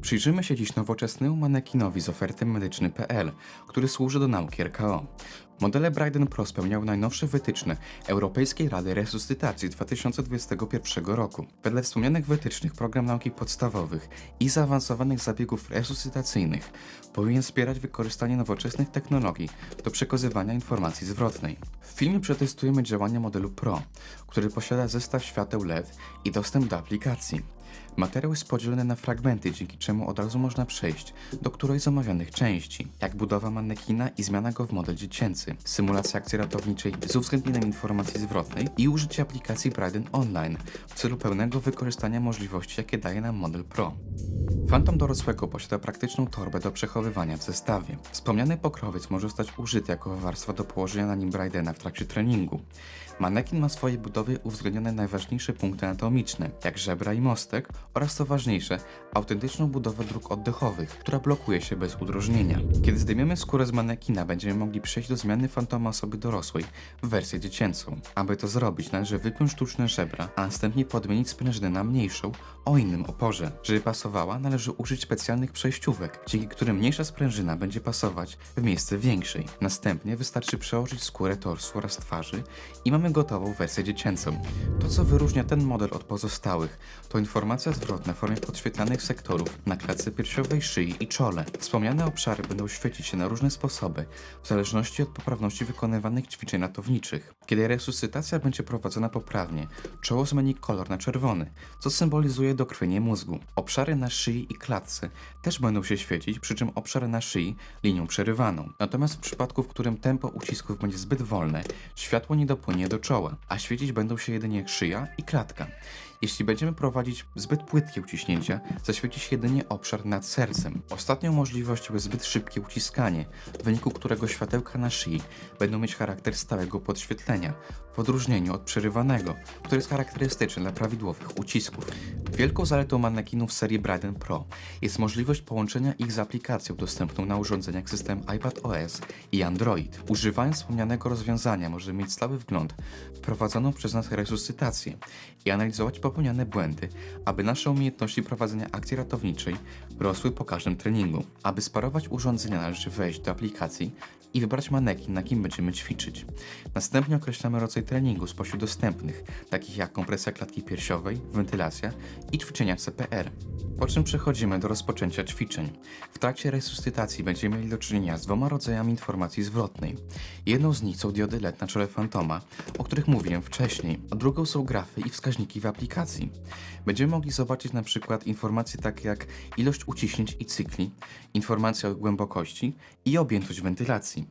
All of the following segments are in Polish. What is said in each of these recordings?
Przyjrzymy się dziś nowoczesnemu manekinowi z oferty medyczny.pl, który służy do nauki RKO. Modele Bryden Pro spełniały najnowsze wytyczne Europejskiej Rady Resuscytacji 2021 roku. Wedle wspomnianych wytycznych program nauki podstawowych i zaawansowanych zabiegów resuscytacyjnych powinien wspierać wykorzystanie nowoczesnych technologii do przekazywania informacji zwrotnej. W filmie przetestujemy działania modelu Pro, który posiada zestaw świateł LED i dostęp do aplikacji. Materiał jest podzielony na fragmenty, dzięki czemu od razu można przejść do którejś z omawianych części, jak budowa manekina i zmiana go w model dziecięcy, symulacja akcji ratowniczej z uwzględnieniem informacji zwrotnej i użycie aplikacji Bryden Online w celu pełnego wykorzystania możliwości, jakie daje nam model Pro. Phantom dorosłego posiada praktyczną torbę do przechowywania w zestawie. Wspomniany pokrowiec może zostać użyty jako warstwa do położenia na nim Brydena w trakcie treningu. Manekin ma w swojej budowie uwzględnione najważniejsze punkty anatomiczne, jak żebra i mostek, oraz co ważniejsze, autentyczną budowę dróg oddechowych, która blokuje się bez udrożnienia. Kiedy zdejmiemy skórę z manekina, będziemy mogli przejść do zmiany fantoma osoby dorosłej w wersję dziecięcą. Aby to zrobić, należy wypiąć sztuczne żebra, a następnie podmienić sprężynę na mniejszą, o innym oporze. Żeby pasowała, należy użyć specjalnych przejściówek, dzięki którym mniejsza sprężyna będzie pasować w miejsce większej. Następnie wystarczy przełożyć skórę torsu oraz twarzy i mamy gotową wersję dziecięcą. To, co wyróżnia ten model od pozostałych, to informacja zwrotna w formie podświetlanych sektorów na klatce piersiowej, szyi i czole. Wspomniane obszary będą świecić się na różne sposoby, w zależności od poprawności wykonywanych ćwiczeń ratowniczych. Kiedy resuscytacja będzie prowadzona poprawnie, czoło zmieni kolor na czerwony, co symbolizuje dokrwienie mózgu. Obszary na szyi i klatce też będą się świecić, przy czym obszar na szyi linią przerywaną. Natomiast w przypadku, w którym tempo ucisków będzie zbyt wolne, światło nie dopłynie do czoła, a świecić będą się jedynie szyja i klatka. Jeśli będziemy prowadzić zbyt płytkie uciśnięcia, zaświeci się jedynie obszar nad sercem. Ostatnią możliwością jest zbyt szybkie uciskanie, w wyniku którego światełka na szyi będą mieć charakter stałego podświetlenia, w odróżnieniu od przerywanego, który jest charakterystyczny dla prawidłowych ucisków. Wielką zaletą manekinów serii Bryden Pro jest możliwość połączenia ich z aplikacją dostępną na urządzeniach system iPad OS i Android. Używając wspomnianego rozwiązania możemy mieć stały wgląd w prowadzoną przez nas resuscytację i analizować popełniane błędy, aby nasze umiejętności prowadzenia akcji ratowniczej rosły po każdym treningu. Aby sparować urządzenia należy wejść do aplikacji i wybrać manekin, na kim będziemy ćwiczyć. Następnie określamy rodzaj treningu spośród dostępnych, takich jak kompresja klatki piersiowej, wentylacja i ćwiczenia CPR. Po czym przechodzimy do rozpoczęcia ćwiczeń. W trakcie resuscytacji będziemy mieli do czynienia z dwoma rodzajami informacji zwrotnej. Jedną z nich są diody LED na czole fantoma, o których mówiłem wcześniej, a drugą są grafy i wskaźniki w aplikacji. Będziemy mogli zobaczyć na przykład informacje takie jak ilość uciśnięć i cykli, informacje o głębokości i objętość wentylacji.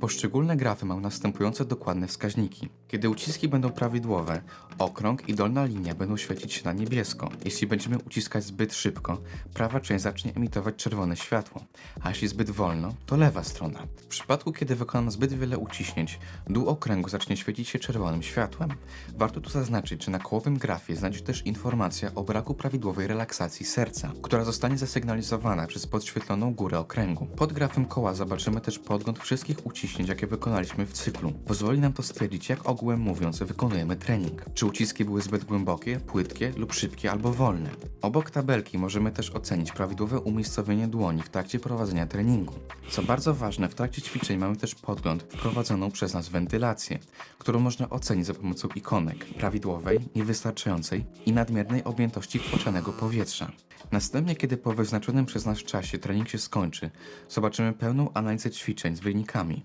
Poszczególne grafy mają następujące dokładne wskaźniki. Kiedy uciski będą prawidłowe, okrąg i dolna linia będą świecić się na niebiesko. Jeśli będziemy uciskać zbyt szybko, prawa część zacznie emitować czerwone światło, a jeśli zbyt wolno, to lewa strona. W przypadku, kiedy wykonam zbyt wiele uciśnięć, dół okręgu zacznie świecić się czerwonym światłem. Warto tu zaznaczyć, że na kołowym grafie znajdzie też informacja o braku prawidłowej relaksacji serca, która zostanie zasygnalizowana przez podświetloną górę okręgu. Pod grafem koła zobaczymy też podgląd wszystkich uciśnięć, jakie wykonaliśmy w cyklu. Pozwoli nam to stwierdzić, jak ogółem mówiąc wykonujemy trening. Czy uciski były zbyt głębokie, płytkie lub szybkie albo wolne. Obok tabelki możemy też ocenić prawidłowe umiejscowienie dłoni w trakcie prowadzenia treningu. Co bardzo ważne, w trakcie ćwiczeń mamy też podgląd w prowadzoną przez nas wentylację, którą można ocenić za pomocą ikonek prawidłowej, niewystarczającej i nadmiernej objętości wtłaczanego powietrza. Następnie, kiedy po wyznaczonym przez nas czasie trening się skończy, zobaczymy pełną analizę ćwiczeń z wynikami.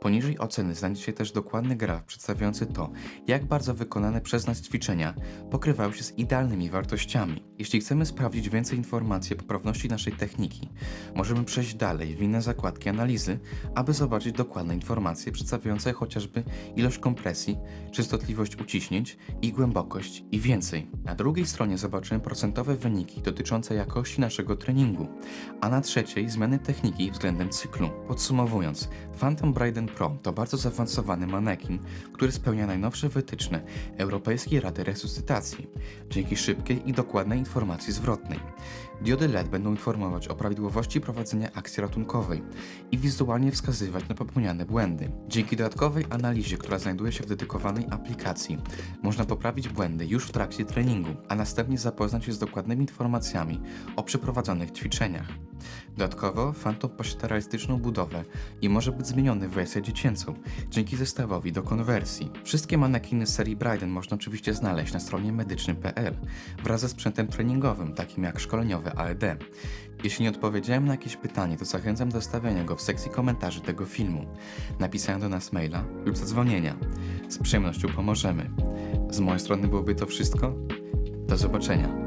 Poniżej oceny znajdzie się też dokładny graf przedstawiający to, jak bardzo wykonane przez nas ćwiczenia pokrywają się z idealnymi wartościami. Jeśli chcemy sprawdzić więcej informacji o poprawności naszej techniki, możemy przejść dalej w inne zakładki analizy, aby zobaczyć dokładne informacje przedstawiające chociażby ilość kompresji, częstotliwość uciśnięć i głębokość i więcej. Na drugiej stronie zobaczymy procentowe wyniki dotyczące jakości naszego treningu, a na trzeciej zmiany techniki względem cyklu. Podsumowując, Phantom Bryden Bryden Pro to bardzo zaawansowany manekin, który spełnia najnowsze wytyczne Europejskiej Rady Resuscytacji dzięki szybkiej i dokładnej informacji zwrotnej. Diody LED będą informować o prawidłowości prowadzenia akcji ratunkowej i wizualnie wskazywać na popełniane błędy. Dzięki dodatkowej analizie, która znajduje się w dedykowanej aplikacji, można poprawić błędy już w trakcie treningu, a następnie zapoznać się z dokładnymi informacjami o przeprowadzonych ćwiczeniach. Dodatkowo Phantom posiada realistyczną budowę i może być zmieniony w wersję dziecięcą dzięki zestawowi do konwersji. Wszystkie manekiny z serii Bryden można oczywiście znaleźć na stronie medycznym.pl wraz ze sprzętem treningowym, takim jak szkoleniowe AED. Jeśli nie odpowiedziałem na jakieś pytanie, to zachęcam do stawiania go w sekcji komentarzy tego filmu, napisania do nas maila lub zadzwonienia. Z przyjemnością pomożemy. Z mojej strony byłoby to wszystko. Do zobaczenia.